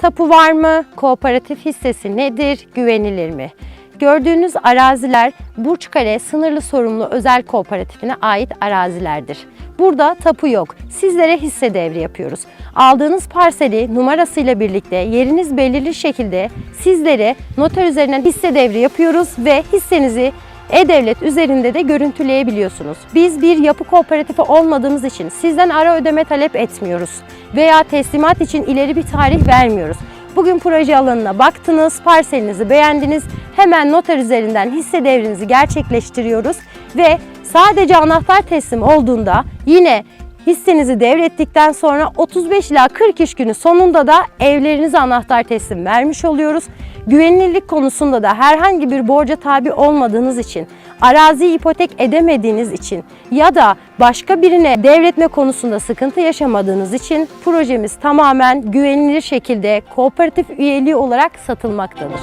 Tapu var mı? Kooperatif hissesi nedir? Güvenilir mi? Gördüğünüz araziler Burçkale Sınırlı Sorumlu Özel Kooperatifine ait arazilerdir. Burada tapu yok. Sizlere hisse devri yapıyoruz. Aldığınız parseli numarasıyla birlikte yeriniz belirli şekilde sizlere noter üzerinden hisse devri yapıyoruz ve hissenizi e-Devlet üzerinde de görüntüleyebiliyorsunuz. Biz bir yapı kooperatifi olmadığımız için sizden ara ödeme talep etmiyoruz veya teslimat için ileri bir tarih vermiyoruz. Bugün proje alanına baktınız, parselinizi beğendiniz, hemen noter üzerinden hisse devrinizi gerçekleştiriyoruz ve sadece anahtar teslim olduğunda yine hissenizi devrettikten sonra 35 ila 40 iş günü sonunda da evlerinize anahtar teslim vermiş oluyoruz. Güvenilirlik konusunda da herhangi bir borca tabi olmadığınız için, araziyi ipotek edemediğiniz için ya da başka birine devretme konusunda sıkıntı yaşamadığınız için projemiz tamamen güvenilir şekilde kooperatif üyeliği olarak satılmaktadır.